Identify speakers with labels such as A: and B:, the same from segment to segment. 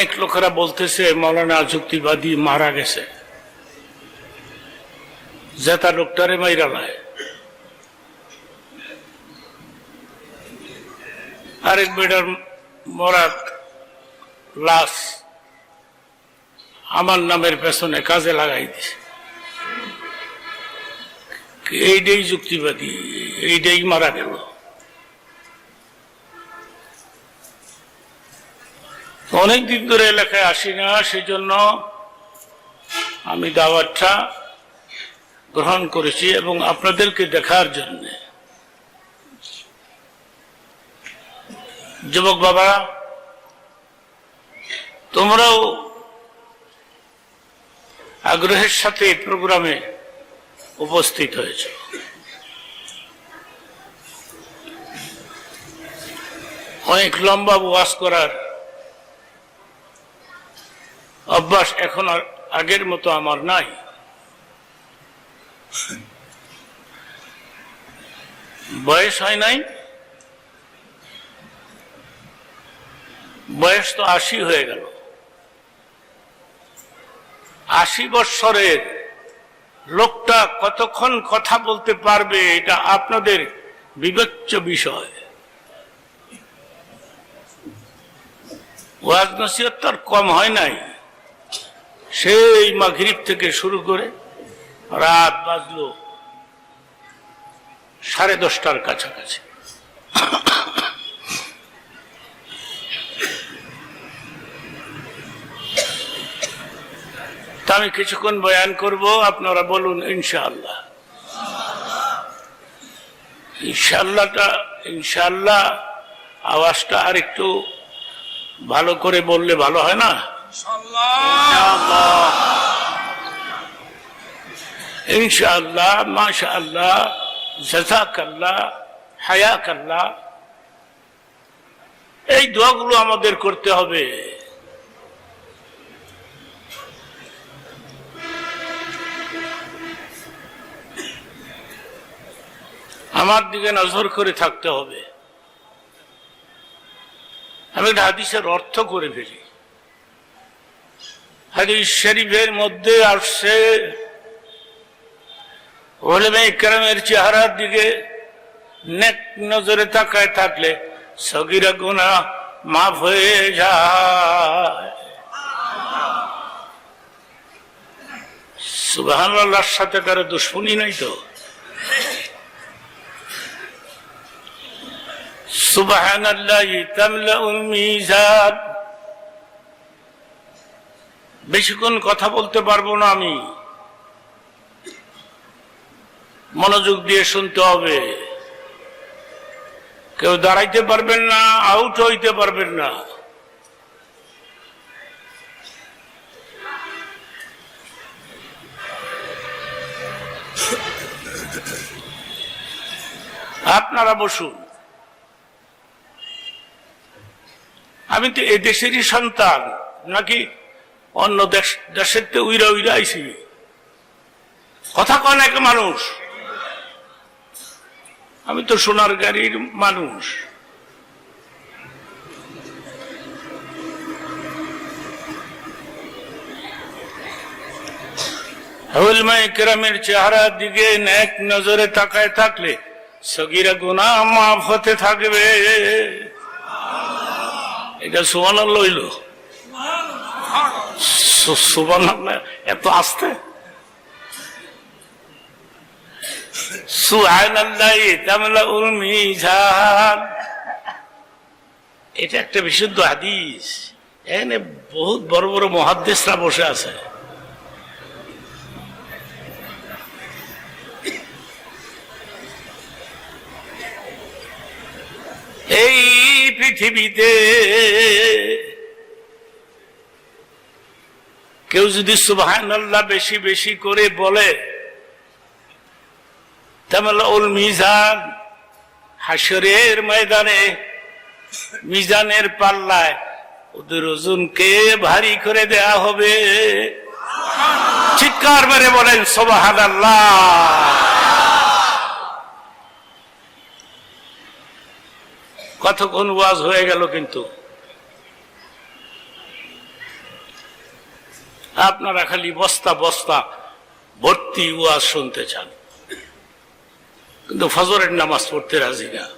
A: অনেক লোকেরা বলতেছে, মৌলানা যুক্তিবাদী মারা গেছে। জেতা লোকটারে মাইরা নাই আরেক বেটার মরার লাশ আমার নামের পেছনে কাজে লাগাই দিছে। এইটাই যুক্তিবাদী, এইটাই মারা গেল। অনেক দিন ধরে এলাকায় আসি না, সেজন্য আমি দাওয়াতটা গ্রহণ করেছি এবং আপনাদেরকে দেখার জন্য। যুবক বাবা, তোমরাও আগ্রহের সাথে এই প্রোগ্রামে উপস্থিত হয়েছ। অনেক লম্বা ওয়াজ করার অভ্যাস এখন আর আগের মতো আমার নাই। বয়স হয় নাই? বয়স তো আশি হয়ে গেল। আশি বৎসরের লোকটা কতক্ষণ কথা বলতে পারবে, এটা আপনাদের বিবেচ্য বিষয়। ওয়াজ নসিহত কম হয় নাই। সেই মাগরিব থেকে শুরু করে রাত বাজলো সাড়ে দশটার কাছাকাছি। তা আমি কিছুক্ষণ বয়ান করব, আপনারা বলুন ইনশাআল্লাহ। ইনশাআল্লাহটা, ইনশাআল্লাহ আওয়াজটা আর একটু ভালো করে বললে ভালো হয় না? ইনশাআল্লাহ। মাশাআল্লাহ জাজাকাল্লাহ হায়াকাল্লাহ। এই দোয়াগুলো আমাদের করতে হবে। আমার দিকে নজর করে থাকতে হবে। আমি একটা হাদিসের অর্থ করে ফেলি। হাদিস শরীফের মধ্যে আসছে ওলেমে ইকরামের চেহারার দিকে নেক নজরে তাকায় থাকলে সগিরা গুণা মাফ হয়ে যায়। সুবাহান সাথে কারও দুশ্মনী নাই তো? সুবাহান বেশিক্ষণ কথা বলতে পারব না আমি। মনোযোগ দিয়ে শুনতে হবে। কেউ দাঁড়াইতে পারবেন না, আউট হইতে পারবেন না। আপনারা বসুন। আমি তো এই দেশেরই সন্তান, নাকি অন্য দেশ, দেশের তো উইরা উইরা আইসি কথা কন এক মানুষ? আমি তো সোনার গাড়ির মানুষ। হলমাই কেরামের চেহারার দিকে এক নজরে তাকায় থাকলে সগিরা গুনা মাফ হতে থাকবে। এটা সুবান লইল এত আসতে? এটা একটা বিশুদ্ধ হাদিস। এখানে বহুত বড় বড় মহাদ্দেশরা বসে আছে। এই পৃথিবীতে কেউ যদি সুবাহান আল্লাহ বেশি বেশি করে বলে মিজান হাসরের ময়দানে, মিজানের পাল্লায় ওদের ওজনকে ভারী করে দেয়া হবে। চিৎকার মেরে বলেন সোবাহান আল্লাহ কতক্ষণ ওয়াজ হয়ে গেল কিন্তু? আপনারা খালি বস্তা বস্তা ভর্তি ওয়াজ শুনতে চান। কিন্তু ফজরের নামাজ পড়তে রাজি না।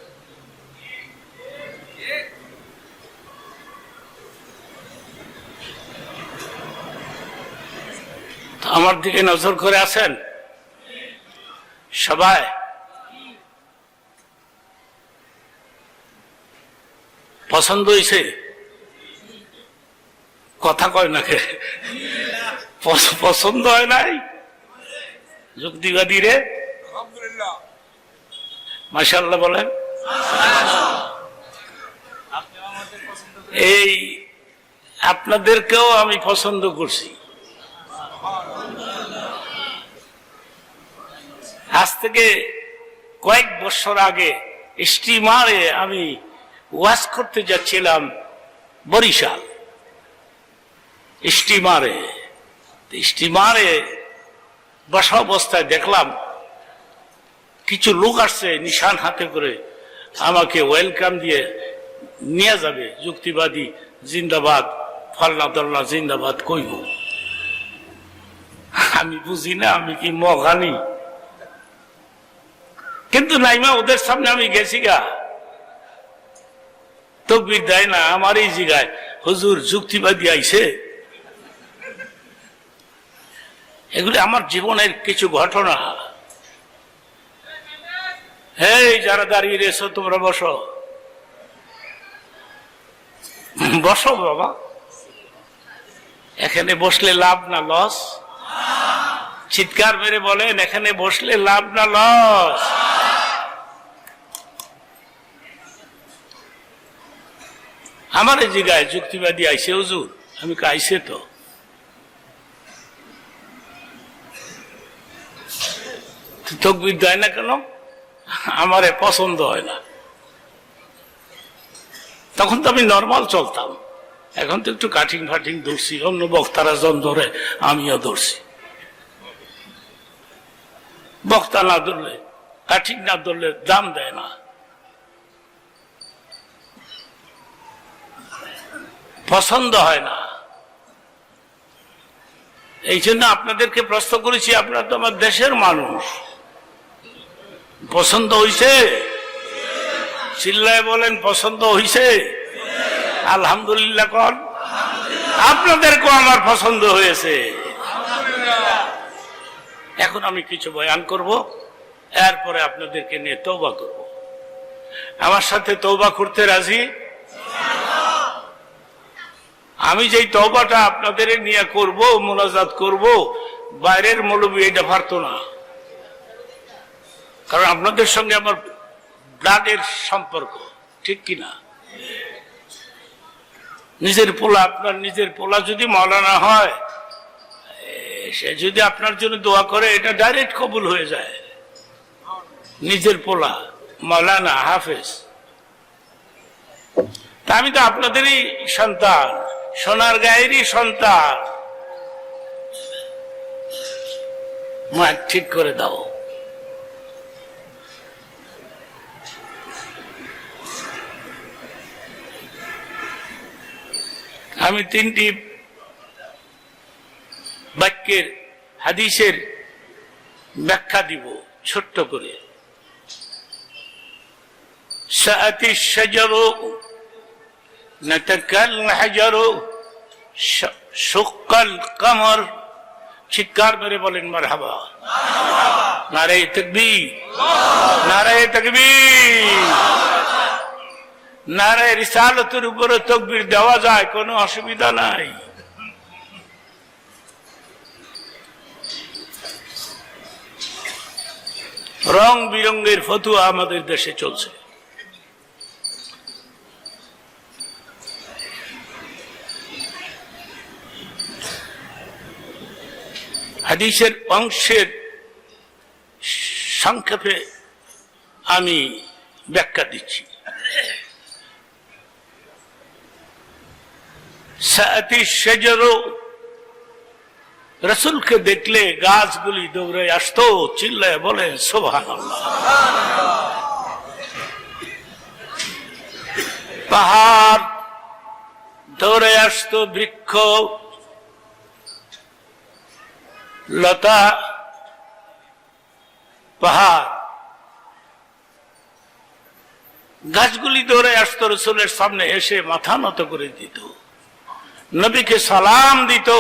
A: আমার দিকে নজর করে আছেন? সবাই? পছন্দ হয়েছে? কথা কয় না কে? পছ- পছন্দ হয় নাই? যুক্তিবাদী রে। মাসাল্লাহ বলেন। এই আপনাদেরকেও আমি পছন্দ করছি। আজ থেকে কয়েক বছর আগে স্টিমারে আমি ওয়াজ করতে যাচ্ছিলাম বরিশাল। স্টিমারে। তো স্টিমারে বসা অবস্থায় দেখলাম, কিছু লোক আসছে নিশান হাতে করে আমাকে ওয়েলকাম দিয়ে নিয়ে যাবে, যুক্তিবাদী জিন্দাবাদ ফল্লা দল্লা জিন্দাবাদ কইব আমি বুঝি না, আমি কি মগানি কিন্তু নাইমা, ওদের সামনে আমি গেছি গা। তকবির দেয় না, আমার এই জায়গায় হুজুর যুক্তিবাদী আইছে। এগুলি আমার জীবনের কিছু ঘটনা। এই যারা দাঁড়িয়ে রেছো তোমরা বসো। বসো বাবা। এখানে বসলে লাভ না লস? চিৎকার মেরে বলেন, এখানে বসলে লাভ না লস? আমার এই জায়গায় যুক্তিবাদী আইসে হুজুর, আমি কা আইসে তো। তকবির দেয় না কেন? আমারে পছন্দ হয় না। তখন তো আমি নর্মাল চলতাম। এখন তো একটু কাটিং ফাটিং ধরছি, অন্য বক্তারা জন ধরে, আমিও ধরছি। বক্তা না ধরলে, কাঠিং না ধরলে দাম দেয় না। পছন্দ হয় না। এই জন্য আপনাদেরকে প্রশ্ন করেছি, আপনারা তো আমার দেশের মানুষ। পছন্দ হইছে? চিল্লায় বলেন, পছন্দ হইছে? আলহামদুলিল্লাহ কন। আপনাদেরকেও আমার পছন্দ হয়েছে। এখন আমি কিছু বয়ান করব, এরপরে আপনাদেরকে নিয়ে তৌবা করব। আমার সাথে তৌবা করতে রাজি? আমি যেই তৌবাটা আপনাদের নিয়ে করব, মোনাজাত করব, বাইরের মৌলবী এটা পারতো না। কারণ আপনাদের সঙ্গে আমার ব্লাডের সম্পর্ক, ঠিক কিনা নিজের পোলা, আপনার নিজের পোলা যদি মৌলানা হয়, সে যদি আপনার জন্য দোয়া করে, এটা ডাইরেক্ট কবুল হয়ে যায়। নিজের পোলা মৌলানা হাফেজ। তা আমি তো আপনাদেরই সন্তান, সোনার গায়েরই সন্তান। ঠিক করে দাও। আমি তিনটি বাক্যের, হাদিসের ব্যাখ্যা দিব, ছোট্ট করে। সাআতি শাজারু, নাতাকাল হাজারু শুক্কাল কামর। চিৎকার মেরে বলেন, মারহাবা। নারে তকবীর। নারে তকবীর। নারায় রিসালতের উপরে তকবির দেওয়া যায়, কোনো অসুবিধা নাই। রং বিরঙ্গের ফতুয়া আমাদের দেশে চলছে। হাদিসের অংশের সংক্ষেপে আমি ব্যাখ্যা দিচ্ছি। সাথী সেজরও রসুলকে দেখলে গাছগুলি দৌড়ে আসতো, চিল্লায় বলে সোভান পাহাড় দৌড়ে আসতো বৃক্ষ। লতা পাহাড়। গাছগুলি দৌড়ে আসতো, রসুলের সামনে এসে মাথা নত করে দিত। নবীকে সালাম দিত।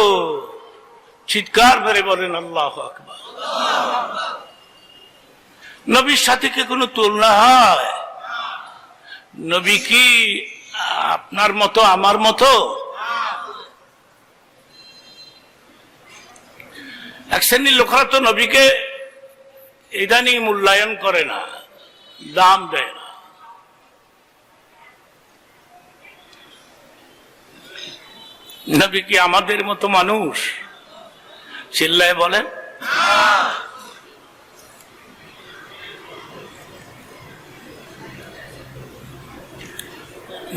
A: চিৎকার করে বলেন, আল্লাহ আকবার। নবীর সাথে কি কোনো তুলনা হয়? নবী কি আপনার মতো, আমার মতো? এক শ্রেণির লোকরা তো নবীকে ইদানিং মূল্যায়ন করে না, দাম দেয় নবী কি আমাদের মতো মানুষ? চিল্লায় বলেন।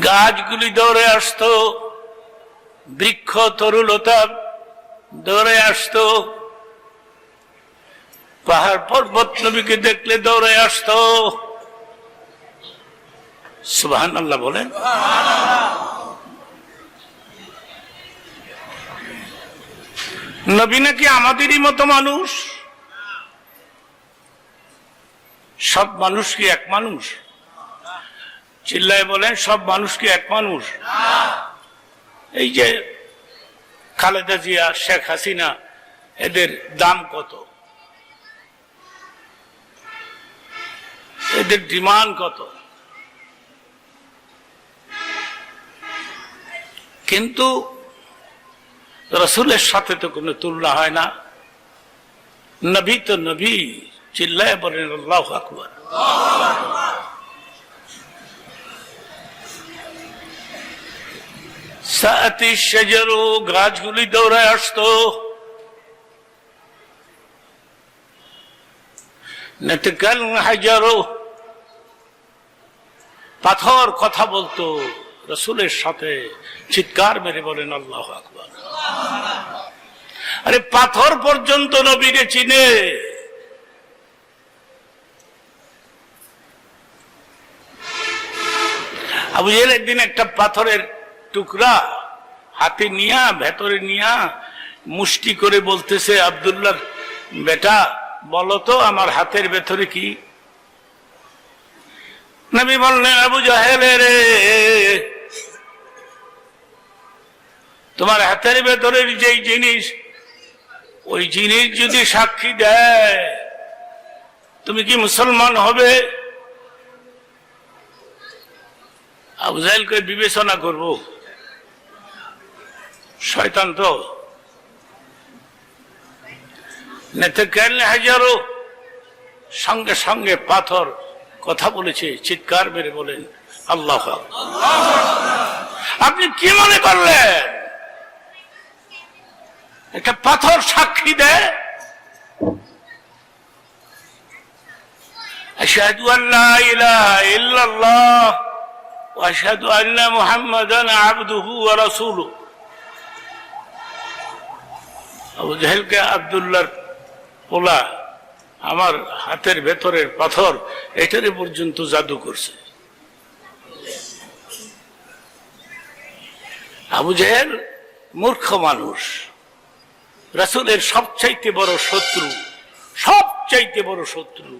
A: গাছগুলি দৌড়ে আসতো, বৃক্ষ তরুলতা দৌড়ে আসতো। পাহাড় পর্বত নবীকে দেখলে দৌড়ে আসতো। আল্লাহ বলেন। নবী নাকি আমাদেরই মতো মানুষ? সব মানুষ কি এক মানুষ? চিল্লায় বলেন, সব মানুষ কি এক মানুষ? এই যে খালেদা জিয়া, শেখ হাসিনা, এদের দাম কত? এদের ডিমান্ড কত? কিন্তু রসুলের সাথে তো কোনো তুলনা হয় না। নবী তো নবী, চিল্লায় বলেন, আল্লাহ আকবর। গাছগুলি দৌড়ে আসতো। হাজারো। পাথর কথা বলতো। রসুলের সাথে চিৎকার মেরে বলেন, আল্লাহ আকবর। আরে, পাথর পর্যন্ত নবীরে চিনে। একদিন একটা পাথরের টুকরা হাতে নিয়া, ভেতরে নিয়া মুষ্টি করে বলতেছে, আবদুল্লাহ, বেটা বলতো আমার হাতের ভেতরে কি? নবী বললেন, আবু জাহেল রে তোমার হাতের ভেতরের যেই জিনিস, ওই জিনিস যদি সাক্ষী দেয়, তুমি কি মুসলমান হবে? আবু জাহেলকে বিবেচনা করব। শয়তান তো। হাজারো সঙ্গে সঙ্গে পাথর কথা বলেছে, চিৎকার মেরে বলেন, আল্লাহ আপনি কি মনে করলেন? একটা পাথর সাক্ষী দেয় أشهد أن لا إله إلا الله وأشهد أن محمدا عبده ورسوله আবু জাহেলকে আবদুল্লার পোলা আমার হাতের ভেতরের পাথর এটারে পর্যন্ত জাদু করছে আবু জাহেল মূর্খ মানুষ রাসুলের সবচাইতে বড় শত্রু সবচাইতে বড় শত্রু।